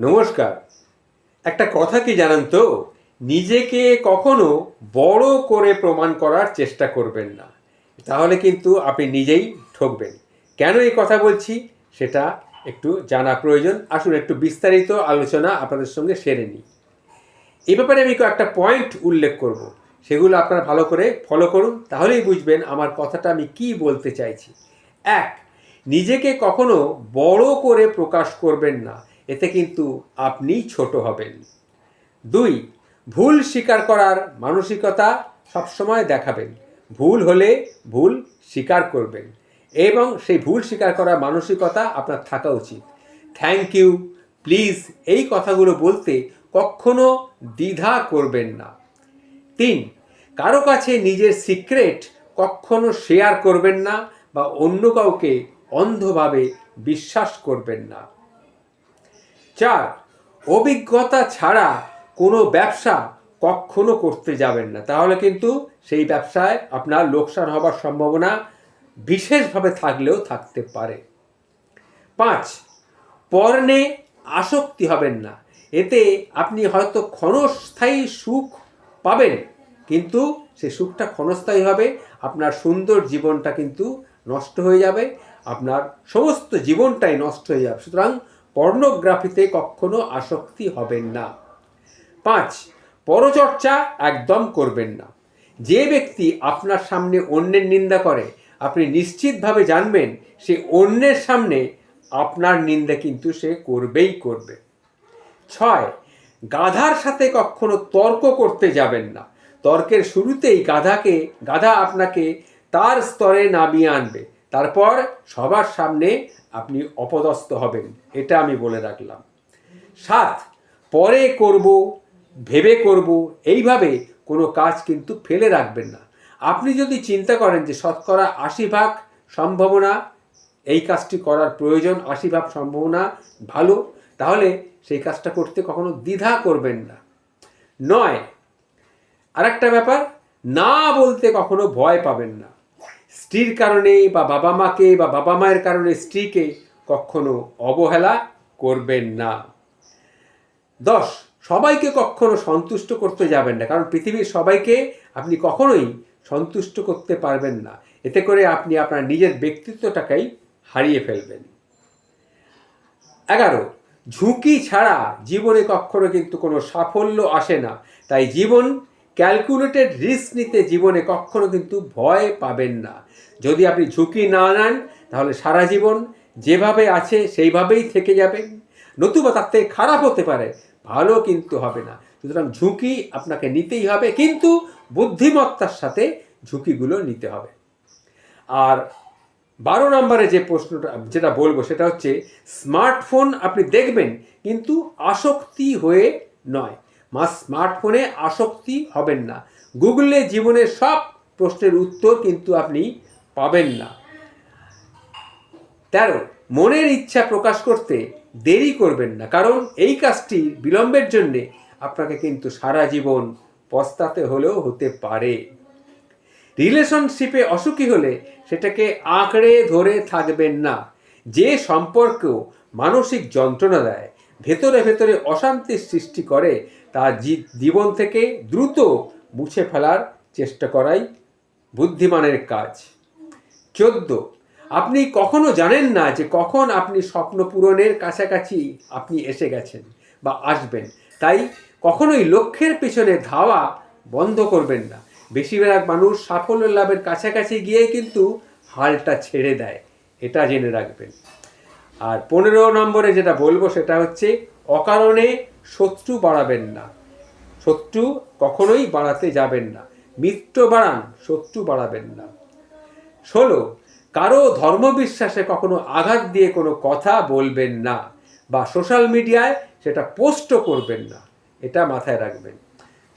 নমস্কার। একটা কথা কি জানেন তো? নিজেকে কখনো বড় করে প্রমাণ করার চেষ্টা করবেন না। তাহলে কিন্তু আপনি নিজেই ঠকবেন। কেন এই কথা বলছি? সেটা একটু জানা প্রয়োজন। আসুন, একটু বিস্তারিত আলোচনা আপনাদের সঙ্গে সেরে নিই। এ ব্যাপারে আমি একটা পয়েন্ট উল্লেখ করব। সেগুলো আপনারা ভালো করে ফলো করুন, তাহলেই বুঝবেন আমার কথাটা আমি কি বলতে চাইছি। এক, নিজেকে কখনো বড় করে প্রকাশ করবেন না। এতে কিন্তু আপনি ছোট হবেন। দুই, ভুল স্বীকার করার মানসিকতা সবসময় দেখাবেন। ভুল হলে ভুল স্বীকার করবেন এবং সেই ভুল স্বীকার করার মানসিকতা আপনার থাকা উচিত। Thank you. প্লিজ এই কথাগুলো বলতে কখনো দ্বিধা করবেন না। তিন, কারও কাছে নিজের সিক্রেট কখনো শেয়ার করবেন না বা অন্য কাউকে অন্ধভাবে বিশ্বাস করবেন না। চার, অভিজ্ঞতা ছাড়া কোনো ব্যবসা কখনো করতে যাবেন না। তাহলে কিন্তু সেই ব্যবসায় আপনার লোকসান হবার সম্ভাবনা বিশেষভাবে থাকলেও থাকতে পারে। পাঁচ পর্ণে আসক্তি হবেন না। এতে আপনি হয়তো ক্ষণস্থায়ী সুখ পাবেন, কিন্তু সেই সুখটা ক্ষণস্থায়ী হবে, আপনার সুন্দর জীবনটা কিন্তু নষ্ট হয়ে যাবে, আপনার সমস্ত জীবনটাই নষ্ট হয়ে যাবে। সুতরাং পর্নোগ্রাফিতে কখনো আসক্তি হবেন না। পাঁচ, পরচর্চা একদম করবেন না। যে ব্যক্তি আপনার সামনে অন্যের নিন্দা করে, আপনি নিশ্চিতভাবে জানবেন সে অন্যের সামনে আপনার নিন্দা কিন্তু সে করবেই করবে। ছয়, গাধার সাথে কখনো তর্ক করতে যাবেন না। তর্কের শুরুতেই গাধাকে, গাধা আপনাকে তার স্তরে নামিয়ে আনবে। তারপর সবার সামনে আপনি অপদস্থ হবেন, এটা আমি বলে রাখলাম। সাত, পরে করব, ভেবে করব, এইভাবে কোনো কাজ কিন্তু ফেলে রাখবেন না। আপনি যদি চিন্তা করেন যে শতকরা আশি ভাগ সম্ভাবনা, এই কাজটি করার প্রয়োজন, আশি ভাগ সম্ভাবনা ভালো, তাহলে সেই কাজটা করতে কখনো দ্বিধা করবেন না। নয়, আরেকটা ব্যাপার, না বলতে কখনো ভয় পাবেন না। স্ত্রীর কারণে বা বাবা মাকে বা বাবা মায়ের কারণে স্ত্রীকে কখনো অবহেলা করবেন না। দশ, সবাইকে কখনো সন্তুষ্ট করতে যাবেন না। কারণ পৃথিবীর সবাইকে আপনি কখনোই সন্তুষ্ট করতে পারবেন না। এতে করে আপনি আপনার নিজের ব্যক্তিত্বটাকেই হারিয়ে ফেলবেন। এগারো, ঝুঁকি ছাড়া জীবনে কখনো কিন্তু কোনো সাফল্য আসে না। তাই জীবন ক্যালকুলেটেড রিস্ক নিতে জীবনে কখনো কিন্তু ভয় পাবেন না। যদি আপনি ঝুঁকি না নেন, তাহলে সারা জীবন যেভাবে আছে, সেইভাবেই থেকে যাবে নতুবা তার থেকে খারাপ হতে পারে, ভালো কিন্তু হবে না। সুতরাং ঝুঁকি আপনাকে নিতেই হবে, কিন্তু বুদ্ধিমত্তার সাথে ঝুঁকিগুলো নিতে হবে। আর বারো নম্বরে যে প্রশ্নটা, যেটা বলব, সেটা হচ্ছে স্মার্টফোন আপনি দেখবেন, কিন্তু আসক্তি হয়ে নয়। স্মার্টফোনে আসক্তি হবেন না। গুগলে জীবনের সব প্রশ্নের উত্তর কিন্তু আপনি পাবেন না। তেরো, মনের ইচ্ছা প্রকাশ করতে দেরি করবেন না, কারণ এই কাজটি বিলম্বের জন্যে আপনাকে কিন্তু সারা জীবন পস্তাতে হলেও হতে পারে। রিলেশনশিপে অসুখী হলে সেটাকে আঁকড়ে ধরে থাকবেন না। যে সম্পর্ক মানসিক যন্ত্রণা দেয়, ভেতরে ভেতরে অশান্তির সৃষ্টি করে তা জী- জীবন থেকে দ্রুত মুছে ফেলার চেষ্টা করাই বুদ্ধিমানের কাজ। চোদ্দ, আপনি কখনো জানেন না যে কখন আপনি স্বপ্ন পূরণের কাছাকাছি আপনি এসে গেছেন বা আসবেন? তাই কখনোই লক্ষ্যের পেছনে ধাওয়া বন্ধ করবেন না। বেশিরভাগ মানুষ সাফল্য লাভের কাছাকাছি গিয়ে কিন্তু হালটা ছেড়ে দেয়, এটা জেনে রাখবেন। আর পনেরো নম্বরে যেটা বলব সেটা হচ্ছে অকারণে শত্রু বাড়াবেন না। শত্রু কখনোই বাড়াতে যাবেন না। মিত্র বাড়ান, শত্রু বাড়াবেন না। ষোলো, কারও ধর্মবিশ্বাসে কখনো আঘাত দিয়ে কোনো কথা বলবেন না বা সোশ্যাল মিডিয়ায় সেটা পোস্টও করবেন না। এটা মাথায় রাখবেন।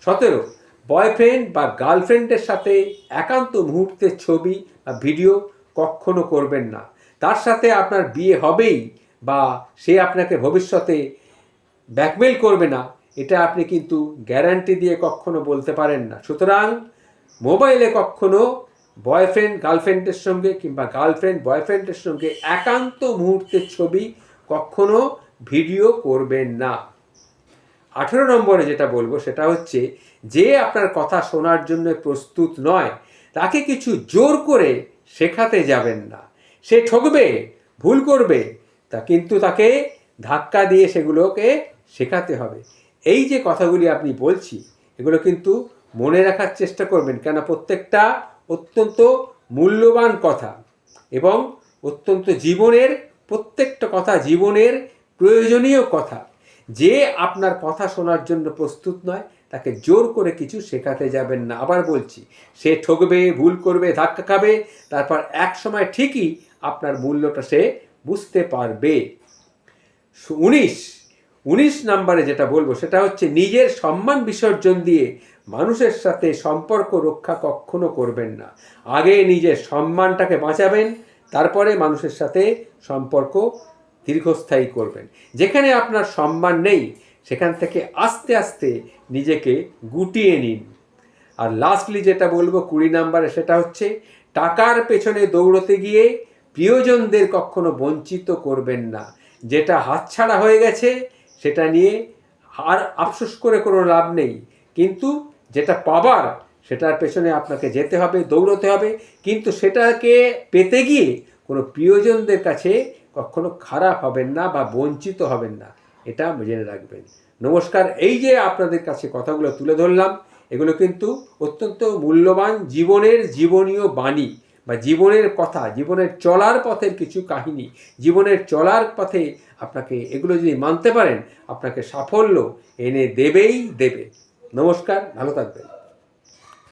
সতেরো, বয়ফ্রেন্ড বা গার্লফ্রেন্ডের সাথে একান্ত মুহূর্তের ছবি বা ভিডিও কখনো করবেন না। তার সাথে আপনার বিয়ে হবেই বা সে আপনাকে ভবিষ্যতে ব্যাকমেল করবে না, এটা আপনি কিন্তু গ্যারান্টি দিয়ে কখনো বলতে পারেন না। সুতরাং মোবাইলে কখনো বয়ফ্রেন্ড, গার্লফ্রেন্ডের সঙ্গে কিংবা গার্লফ্রেন্ড, বয়ফ্রেন্ডের সঙ্গে একান্ত মুহূর্তের ছবি কখনো ভিডিও করবেন না। আঠেরো নম্বরে যেটা বলব সেটা হচ্ছে, যে আপনার কথা শোনার জন্য প্রস্তুত নয়, তাকে কিছু জোর করে শেখাতে যাবেন না। সে ঠকবে, ভুল করবে, তা কিন্তু তাকে ধাক্কা দিয়ে সেগুলোকে শেখাতে হবে। এই যে কথাগুলি আপনি বলছি, এগুলো কিন্তু মনে রাখার চেষ্টা করবেন কেন প্রত্যেকটা অত্যন্ত মূল্যবান কথা এবং অত্যন্ত জীবনের, প্রত্যেকটা কথা জীবনের প্রয়োজনীয় কথা। যে আপনার কথা শোনার জন্য প্রস্তুত নয়, তাকে জোর করে কিছু শেখাতে যাবেন না। আবার বলছি, সে ঠকবে, ভুল করবে, ধাক্কা খাবে, তারপর এক সময় ঠিকই আপনার মূল্যটা সে বুঝতে পারবে। উনিশ উনিশ নাম্বারে যেটা বলব, সেটা হচ্ছে নিজের সম্মান বিসর্জন দিয়ে মানুষের সাথে সম্পর্ক রক্ষা কখনো করবেন না। আগে নিজের সম্মানটাকে বাঁচাবেন, তারপরে মানুষের সাথে সম্পর্ক দীর্ঘস্থায়ী করবেন। যেখানে আপনার সম্মান নেই, সেখান থেকে আস্তে আস্তে নিজেকে গুটিয়ে নিন। আর লাস্টলি যেটা বলব কুড়ি নাম্বারে, সেটা হচ্ছে টাকার পেছনে দৌড়তে গিয়ে প্রিয়জনদের কখনো বঞ্চিত করবেন না। যেটা হাতছাড়া হয়ে গেছে সেটা নিয়ে আর আফসোস করে কোনো লাভ নেই। কিন্তু যেটা পাবার, সেটার পেছনে আপনাকে যেতে হবে, দৌড়তে হবে। কিন্তু সেটাকে পেতে গিয়ে কোনো প্রিয়জনদের কাছে কখনো খারাপ হবেন না বা বঞ্চিত হবেন না। এটা জেনে রাখবেন। নমস্কার, এই যে আপনাদের কাছে কথাগুলো তুলে ধরলাম, এগুলো কিন্তু অত্যন্ত মূল্যবান জীবনের জীবনীয় বাণী। বা জীবনের কথা, জীবনের চলার পথের কিছু কাহিনী, জীবনের চলার পথে আপনাকে এগুলো যদি মানতে পারেন, আপনাকে সাফল্য এনে দেবেই দেবে। নমস্কার, ভালো থাকবেন।